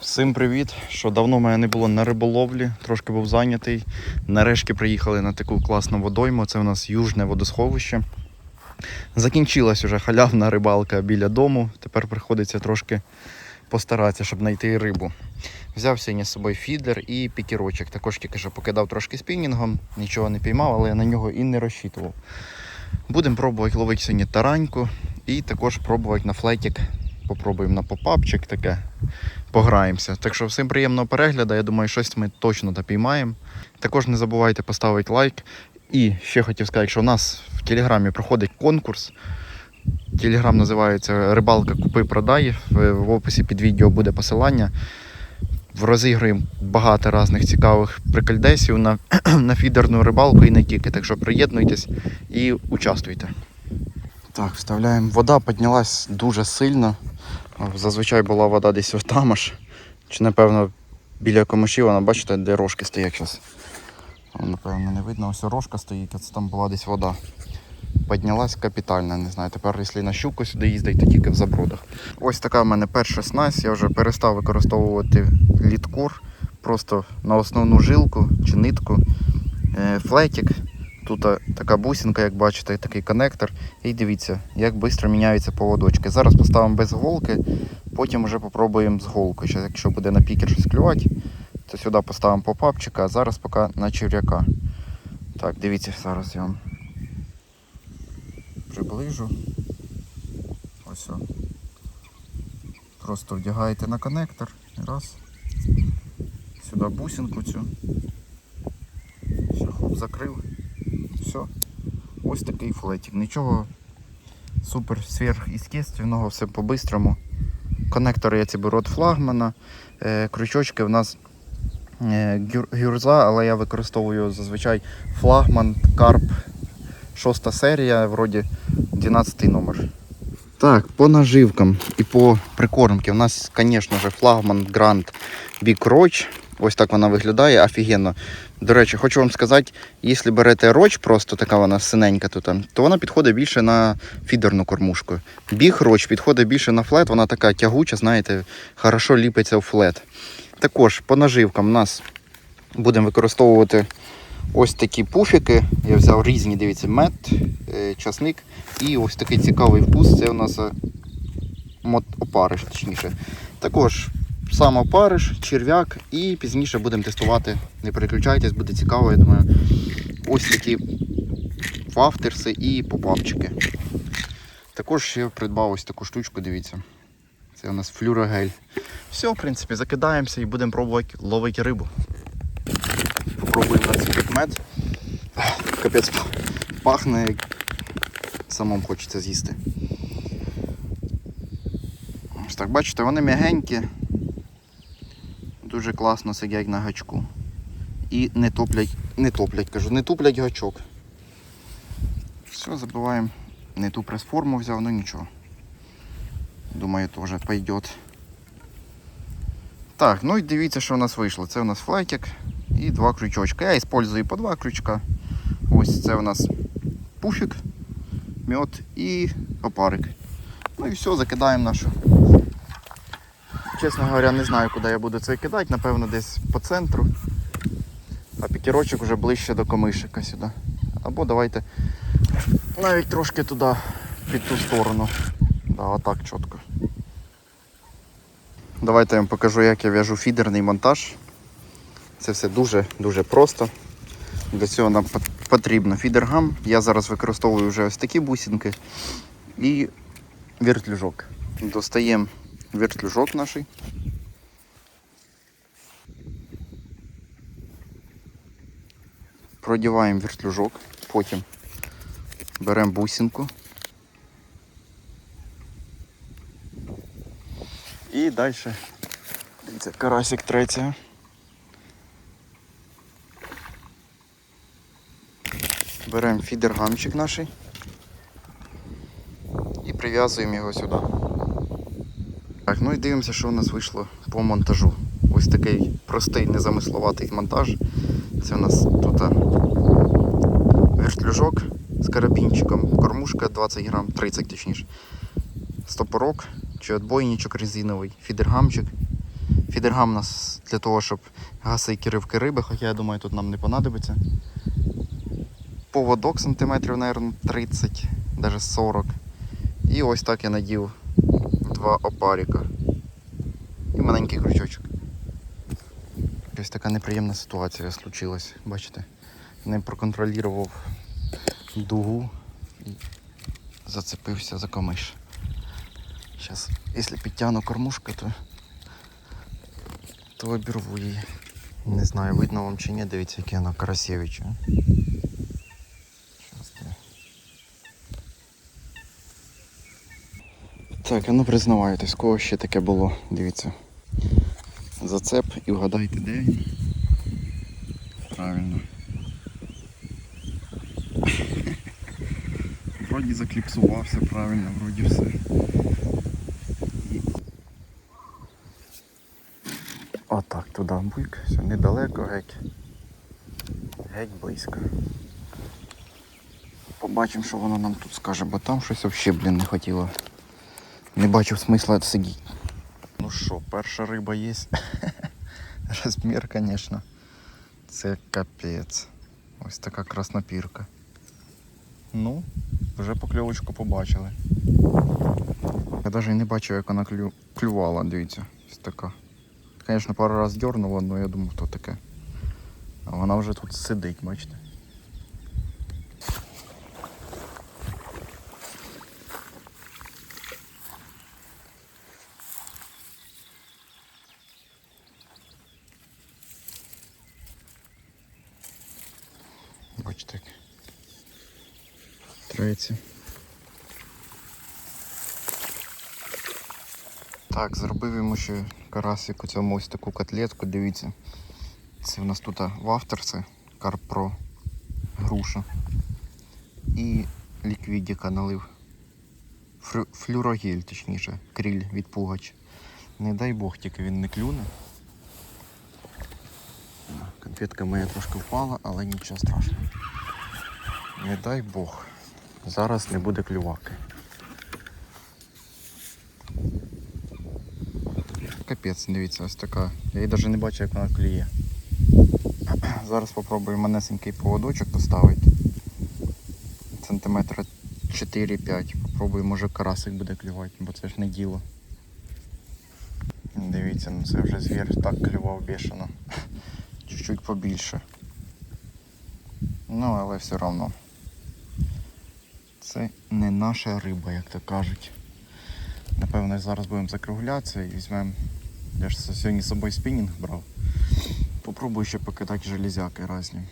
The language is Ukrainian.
Всім привіт! Що давно мене не було на риболовлі, трошки був зайнятий. Нарешті приїхали на таку класну водойму. Це у нас южне водосховище. Закінчилась уже халявна рибалка біля дому. Тепер приходиться трошки постаратися, щоб знайти рибу. Взяв сьогодні з собою фідер і пікерочок. Також тільки що покидав трошки спінінгом, нічого не піймав, але я на нього і не розчитував. Будемо пробувати ловити сьогодні тараньку і також пробувати на флетік. Попробуємо на попапчик таке пограємося. Так що всім приємного перегляду. Я думаю, щось ми точно допіймаємо. Також не забувайте поставити лайк. І ще хотів сказати, що у нас в Телеграмі проходить конкурс. Телеграм називається Рибалка Купи Продай. В, описі під відео буде посилання. Розіграємо багато різних цікавих прикольдесів на, на фідерну рибалку і не тільки. Так що приєднуйтесь і участвуйте. Так, вставляємо. Вода піднялась дуже сильно. Зазвичай була вода десь там аж. Чи напевно біля комишів, вона бачите, де рожки стоять зараз. Напевно, не видно, ось рожка стоїть, а це там була десь вода. Піднялась капітально, не знаю. Тепер, якщо на щуку сюди їздить, то тільки в забродах. Ось така в мене перша снасть. Я вже перестав використовувати літкор. Просто на основну жилку чи нитку. Е, Флетік. Тут така бусинка, як бачите, такий коннектор. І дивіться, як швидко міняються поводочки. Зараз поставимо без голки, потім вже попробуємо з голкою. Ще Якщо буде на пікер щось клювати, то сюди поставимо попапчика, а зараз поки на черв'яка. Так, дивіться, зараз я вам приближу. Ось. Просто вдягаєте на коннектор. Раз. Сюди бусинку цю. Все, хоп, закрив. Ось такий флетик. Нічого супер сверхъестественного, все по-бистрому. Коннектори я ці беру від флагмана. Е, крючочки в нас е, гюр- гюрза, але я використовую зазвичай флагман, карп, шоста серія, вроді 12 номер. Так, по наживкам і по прикормці. У нас, звісно флагман Grand Big Roach. Ось так вона виглядає, офігенно. До речі, хочу вам сказати, якщо берете роч, просто така вона синенька тут, то вона підходить більше на фідерну кормушку. Біг роч підходить більше на флет, вона така тягуча, знаєте, хорошо ліпиться в флет. Також по наживкам у нас будемо використовувати ось такі пуфіки. Я взяв різні, дивіться, мед, е, часник і ось такий цікавий вкус. Це у нас е, опариш, точніше. Також сам опариш, черв'як і пізніше будемо тестувати. Не переключайтесь, буде цікаво, я думаю. Ось такі вафтерси і попапчики. Також ще придбав ось таку штучку, дивіться. Це у нас флюрогель. Все, в принципі, закидаємося і будемо пробувати ловити рибу. Попробуємо нацепити мед. Капець пахне, як самому хочеться з'їсти. Ось так, бачите, вони м'ягенькі, дуже класно сидять на гачку. І не топлять, не топлять, кажу, не туплять гачок. Все, забиваємо. Не ту прес-форму взяв, ну нічого. Думаю, теж пойдет. Так, ну і дивіться, що у нас вийшло. Це у нас флайтик і два крючочка. Я использую по два крючка. Ось це у нас пуфік, мед і опарик. Ну і все, закидаємо нашу. Чесно говоря, не знаю, куди я буду це кидати, напевно, десь по центру. А пікерочок вже ближче до комишика сюди. Або давайте навіть трошки туди, під ту сторону. Да, отак чітко. Давайте я вам покажу, як я в'яжу фідерний монтаж. Це все дуже-дуже просто. Для цього нам потрібно фідергам. Я зараз використовую вже ось такі бусинки і вертлюжок. Достаємо вертлюжок наш. Продіваємо вертлюжок, потім беремо бусинку. І далі. Це карасик третя. Беремо фідергамчик наш і прив'язуємо його сюди. Так, ну і дивимося, що у нас вийшло по монтажу. Ось такий простий, незамисловатий монтаж. Це у нас тут вертлюжок з карабінчиком, кормушка 20 грам, 30 точніше. Стопорок чи отбойничок резиновий, фідергамчик. Фідергам у нас для того, щоб гасити ривки риби, хоча я думаю, тут нам не понадобиться. Поводок сантиметрів, мабуть, 30, навіть 40. І ось так я надів два опаріка. І маленький крючочок. Ось така неприємна ситуація случилась, бачите? Не проконтролював дугу і зацепився за камиш. Зараз, якщо підтягну кормушку, то, то обірву її. Не знаю, видно вам чи ні, дивіться, яке воно красивиче. Щас я. Так, а ну признавайтесь, кого ще таке було, дивіться. Зацеп і вгадайте, де він. Правильно. Вроді закліпсувався правильно, вроді все. Отак, туди буйк, все недалеко, геть. Геть близько. Побачимо, що воно нам тут скаже, бо там щось взагалі, блін, не хотіло. Не бачив смисла сидіти. Ну що, перша риба є. Розмір, звісно. Це капець. Ось така краснопірка. Ну, вже покльовочку побачили. Я навіть і не бачив, як вона клю... клювала, дивіться. Ось така. Звісно, пару раз дернула, але я думав, то таке. А вона вже тут сидить, бачите. Бачите. Третє. Так, зробив йому ще карасик у цьому ось таку котлетку, дивіться. Це в нас тут в авторці Карпро груша. І ліквідіка налив. Флюрогель, точніше, кріль від пугач. Не дай Бог, тільки він не клюне. Конфетка моя трошки впала, але нічого страшного. Не дай Бог. Зараз не буде клюваки. Капець, дивіться, ось така. Я її навіть не бачу, як вона клює. Зараз спробую манесенький поводочок поставити. Сантиметра 4-5. Попробую, може карасик буде клювати, бо це ж не діло. Дивіться, ну це вже звір так клював бешено. Чуть-чуть побільше. Ну, але все одно. Це не наша риба, як то кажуть. Напевно, зараз будемо закруглятися і візьмемо. Я ж сьогодні з собою спінінг брав. Попробую ще покидати железяки різні.